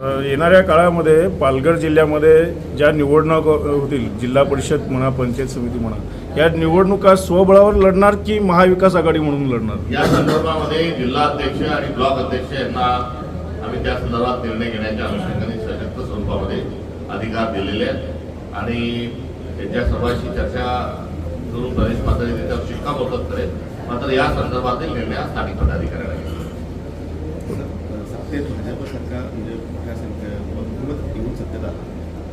येणाऱ्या काळामध्ये पालघर जिल्ह्यामध्ये ज्या निवडणूक होतील जिल्हा परिषद म्हणा पंचायत समिती म्हणा या निवडणुका स्वबळावर लढणार की महाविकास आघाडी म्हणून लढणार? या संदर्भामध्ये जिल्हा अध्यक्ष आणि ब्लॉक अध्यक्ष यांना आम्ही त्या संदर्भात निर्णय घेण्याच्या अनुषंगाने सशक्त स्वरूपामध्ये अधिकार दिलेले आहेत. आणि त्यांच्या सर्वांशी चर्चा करून प्रदेश पातळी त्याच्यावर शिक्कामोर्तब करेल. मात्र या संदर्भातील निर्णय स्थानिक पदाधिकाऱ्यांना घेतला सत्तेत भाजप सरकार म्हणजे मोठ्या संख्ये बहुमत घेऊन सत्तेत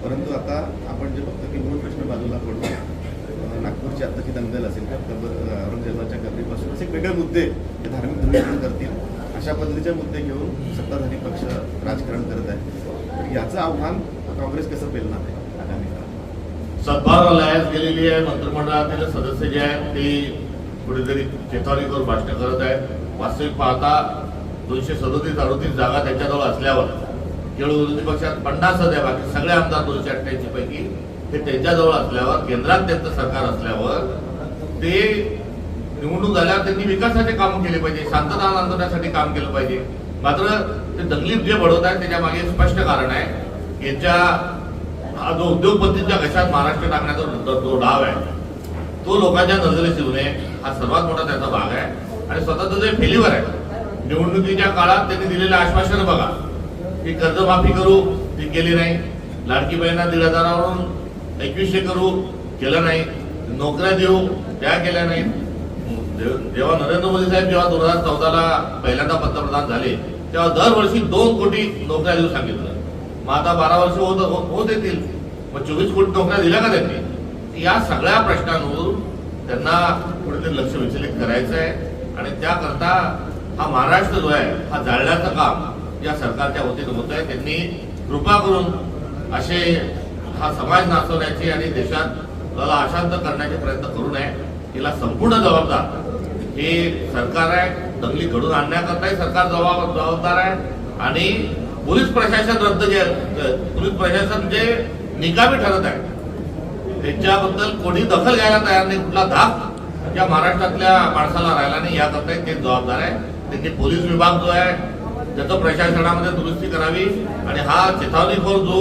परंतु आता आपण जे फक्त किंमत प्रश्न बाजूला पडतो नागपूरची आत्ताची दंगल असेल किंवा औरंगजेबाच्या गर्दीपासून असे वेगळे मुद्दे जे धार्मिक ध्रुवीकरण करतील अशा पद्धतीचे मुद्दे घेऊन सत्ताधारी पक्ष राजकारण करत आहे तर याचं आव्हान काँग्रेस कसं पेलणार आहे आगामी काळात? लयास गेलेली आहे मंत्रिमंडळातील सदस्य जे आहेत ते कुठेतरी चेतावणीवर भाषण करत आहेत. वास्तविक पाहता दोनशे सदोतीस अडोतीस जागा त्यांच्याजवळ असल्यावर केवळ विरोधी पक्षात पन्नास सध्या बाकी सगळे आमदार दोनशे अठ्ठ्याऐंशी पैकी हे त्यांच्याजवळ असल्यावर केंद्रात त्यांचं सरकार असल्यावर ते निवडणूक झाल्यावर त्यांनी विकासाचे काम केले पाहिजे शांतता आणण्यासाठी काम केलं पाहिजे. मात्र ते दंगलीत जे बढवत आहेत त्याच्यामागे स्पष्ट कारण आहे. यांच्या हा जो उद्योगपतींच्या घशात महाराष्ट्र टाकण्याचा जो- डाव आहे तो लोकांच्या नजरेस येऊ नये. हा सर्वात मोठा त्याचा भाग आहे. आणि स्वतःचं जे फेल्युअर आहे निवडणुकीच्या काळात त्यांनी दिलेले आश्वासन बघा. की कर्जमाफी करू ती केली नाही. लाडकी बहिणा दीड हजारावरून एकवीसशे करू केलं नाही. नोकऱ्या देऊ त्या केल्या नाहीत जेव्हा नरेंद्र मोदी साहेब जेव्हा दोन हजार चौदाला पहिल्यांदा पंतप्रधान झाले तेव्हा दरवर्षी दोन कोटी नोकऱ्या देऊ सांगितलं. मग आता बारा वर्ष होत होत येतील. मग चोवीस कोटी नोकऱ्या दिल्या का त्यांनी? या सगळ्या प्रश्नांवर त्यांना कुठेतरी लक्ष विचलित करायचं आहे आणि त्याकरता हा महाराष्ट्र जो आहे हा जाळण्याचं काम या सरकारच्या वतीनं होत आहे त्यांनी कृपा करून असे हा समाज नाचवण्याची आणि देशात त्याला अशांत करण्याचे प्रयत्न करू नये तिला संपूर्ण जबाबदार. हे सरकार आहे दंगली घडून आणण्याकरताही सरकार जबाब जबाबदार आहे. आणि पोलीस प्रशासन रद्द जे पोलीस प्रशासन जे निकामी ठरत आहे त्याच्याबद्दल कोणी दखल घ्यायला तयार नाही. कुठला धाक या महाराष्ट्रातल्या माणसाला राहिला नाही याकरता ते जबाबदार आहे. त्यांनी पोलीस विभाग जो आहे त्याचं प्रशासनामध्ये दुरुस्ती करावी आणि हा चेतावणीखोर जो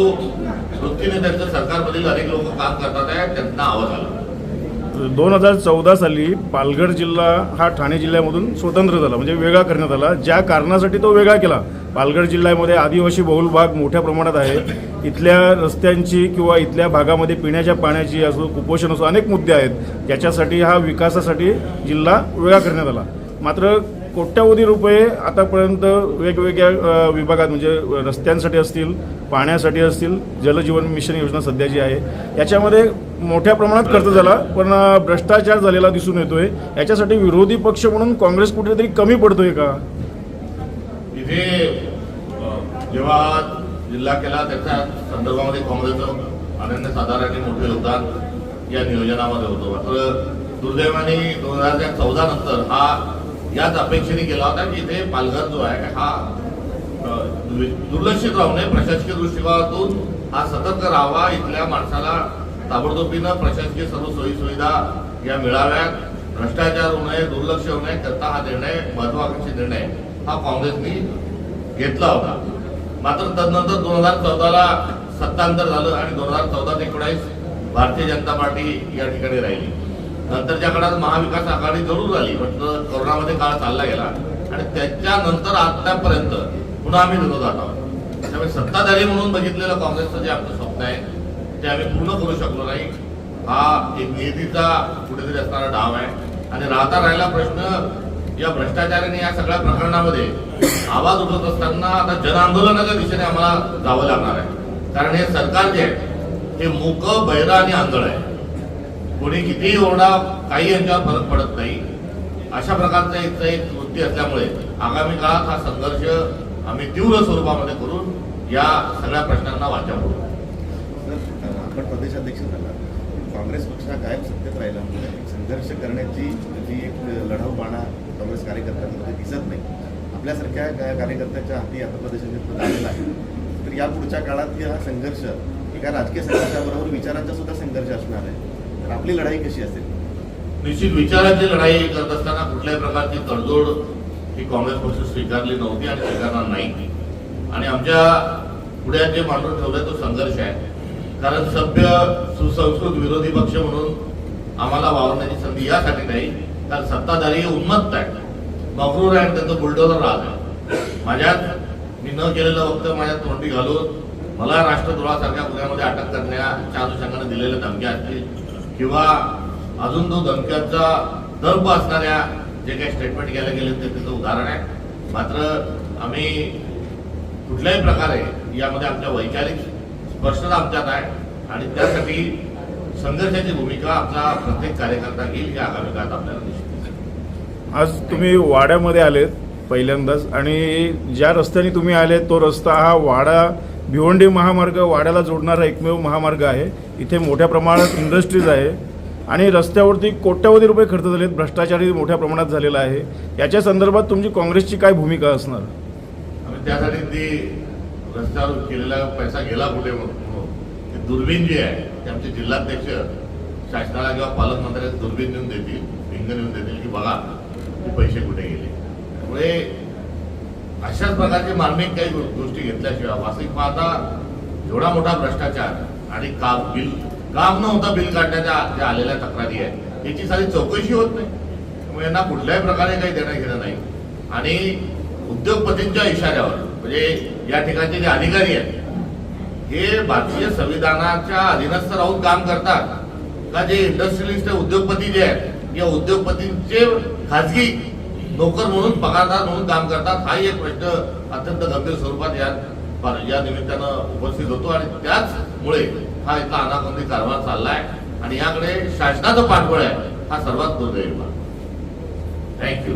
वृत्तीने त्यांचं सरकारमधील अनेक लोक काम करतात आहे त्यांना आवाज आला. दोन हजार चौदा साली पालघर जिल्हा हा ठाणे जिल्ह्यामधून स्वतंत्र झाला म्हणजे वेगळा करण्यात आला. ज्या कारणासाठी तो वेगळा केला पालघर जिल्ह्यामध्ये आदिवासी बहुल भाग मोठ्या प्रमाणात आहे. इथल्या रस्त्यांची किंवा इथल्या भागामध्ये पिण्याच्या पाण्याची असो कुपोषण असो अनेक मुद्दे आहेत. ज्याच्यासाठी हा विकासासाठी जिल्हा वेगळा करण्यात आला. मात्र कोट्यावधी रुपये आतापर्यंत वेगवेगळ्या विभागात म्हणजे रस्त्यांसाठी असतील पाण्यासाठी असतील जलजीवन मिशन योजना सध्या जी आहे याच्यामध्ये मोठ्या प्रमाणात खर्च झाला. पण भ्रष्टाचार झालेला दिसून येतोय. याच्यासाठी विरोधी पक्ष म्हणून काँग्रेस कुठेतरी कमी पडतोय का? इथे जेव्हा जिल्हा केला त्याच्या संदर्भामध्ये काँग्रेसचं अनन्य साधारण मोठे योगदान या नियोजनामध्ये होतं. मात्र दुर्दैवाने दोन हजार चौदा नंतर हा याच अपेक्षेने केला होता की इथे पालघर जो आहे हा दुर्लक्षित राहू नये. प्रशासकीय दृष्टिकोनातून हा सतर्क राहावा. इथल्या माणसाला ताबडतोबीनं प्रशासकीय सर्व सोयी सुविधा या मिळाव्यात. भ्रष्टाचार होऊ नये दुर्लक्ष होऊ नये. करता हा निर्णय महत्वाकांक्षी निर्णय हा काँग्रेसने घेतला होता. मात्र तदनंतर दोन हजार चौदाला सत्तांतर झालं आणि दोन हजार चौदा ते भारतीय जनता पार्टी या ठिकाणी राहिली. नंतरच्या काळात महाविकास आघाडी जरूर झाली म्हटलं कोरोनामध्ये काळ चालला गेला. आणि त्याच्यानंतर आतापर्यंत पुन्हा आम्ही विरोधात आहोत. त्यामुळे सत्ताधारी म्हणून बघितलेलं काँग्रेसचं जे आपलं स्वप्न आहे ते आम्ही पूर्ण करू शकलो नाही. हा एक नियतीचा कुठेतरी असणारा डाव आहे. आणि राहता राहिला प्रश्न या भ्रष्टाचाराने या सगळ्या प्रकरणामध्ये आवाज उठवत असताना आता जनआंदोलनाच्या दिशेने आम्हाला जावं लागणार आहे. कारण हे सरकार जे आहे हे मूक बहिरा आणि आंधळ आहे. कोणी कितीही ओरडा काही यांच्यावर फरक पडत नाही. अशा प्रकारचं एक एक वृत्ती असल्यामुळे आगामी काळात हा संघर्ष आम्ही तीव्र स्वरूपामध्ये करून या सगळ्या प्रश्नांना वाचा करू आपण प्रदेशाध्यक्ष झाला. काँग्रेस पक्ष हा कायम सत्तेत राहिला. संघर्ष करण्याची जी एक लढाऊ बाणा काँग्रेस कार्यकर्त्यांमध्ये दिसत नाही. आपल्यासारख्या कार्यकर्त्यांच्या कार्यकर्त्याच्या हाती आता प्रदेशाध्यक्ष आलेला आहे. तर या पुढच्या काळात हा संघर्ष एका राजकीय संघर्षाबरोबर विचारांचा सुद्धा संघर्ष असणार आहे. तर आपली लढाई कशी असेल? निश्चित विचाराची लढाई करत असताना कुठल्याही प्रकारची तडजोड ही काँग्रेस पक्ष स्वीकारली नव्हती आणि स्वीकारणार नाही. आणि आमच्या पुढे जे मांडून ठेवलंय तो संघर्ष आहे. कारण सभ्य सुसंस्कृत विरोधी पक्ष म्हणून आम्हाला वावरण्याची संधी यासाठी नाही. तर सत्ताधारी उन्मत्त आहे मफरूर आहे त्यांचं बुलडोजर राहत आहे. माझ्यात मी न केलेलं वक्त माझ्या तोंडी घालून मला राष्ट्रद्रोहासारख्या गुन्ह्यामध्ये अटक करण्याच्या अनुषंगाने दिलेल्या धमक्या असतील. किंवा अजून तो धमक्यांचा दर्प असणाऱ्या जे काही स्टेटमेंट केले गेले ते त्याचं उदाहरण आहे. मात्र आम्ही कुठल्याही प्रकारे यामध्ये आमच्या वैचारिक स्पष्टता आमच्यात आहे. आणि त्यासाठी संघर्षाची भूमिका प्रत्येक कार्यकर्ता घेईल ही आगामी काळात आपल्याला दिसते. आज तुम्ही वाड्यामध्ये आलेत पहिल्यांदाच आणि ज्या रस्त्याने तुम्ही आले तो रस्ता हा वाडा भिवंडी महामार्ग वाड्याला जोडणारा एकमेव महामार्ग आहे. इथे मोठ्या प्रमाणात इंडस्ट्रीज आहे आणि रस्त्यावरती कोट्यवधी रुपये खर्च झालेत भ्रष्टाचारही मोठ्या प्रमाणात झालेला आहे. याच्या संदर्भात तुमची काँग्रेसची काय भूमिका असणार? त्यासाठी ती रस्त्यावर केलेला पैसा गेला कुठे? म्हणून ते दुर्बीण जी आहे ते आमचे जिल्हाध्यक्ष शासनाला किंवा पालकमंत्र्यांना दुर्बीन देऊन देतील भिंग देऊन देतील की बघा ते पैसे कुठे गेले? त्यामुळे अशाच प्रकारचे मार्मिक काही गोष्टी घेतल्याशिवाय वास्तविक पाहता एवढा मोठा भ्रष्टाचार आणि काम बिल काम न होता बिल काढण्याच्या ज्या आलेल्या तक्रारी आहेत याची सारी चौकशी होत नाही. त्यामुळे यांना कुठल्याही प्रकारे काही देणं घेणं नाही. आणि उद्योगपतींच्या इशाऱ्यावर म्हणजे या ठिकाणचे जे अधिकारी आहेत हे भारतीय संविधानाच्या अधीनस्थ राहून काम करतात. का जे इंडस्ट्रियलिस्ट उद्योगपती जे आहेत या उद्योगपतींचे खाजगी नोकर म्हणून पगारदार म्हणून काम करतात हाही एक प्रश्न अत्यंत गंभीर स्वरूपात या या निमित्तानं उपस्थित होतो आणि त्याचमुळे हा इथला अनागोंदी कारभार चाललाय. आणि याकडे शासनाचं पाठबळ आहे हा सर्वात दुर्दैव थँक्यू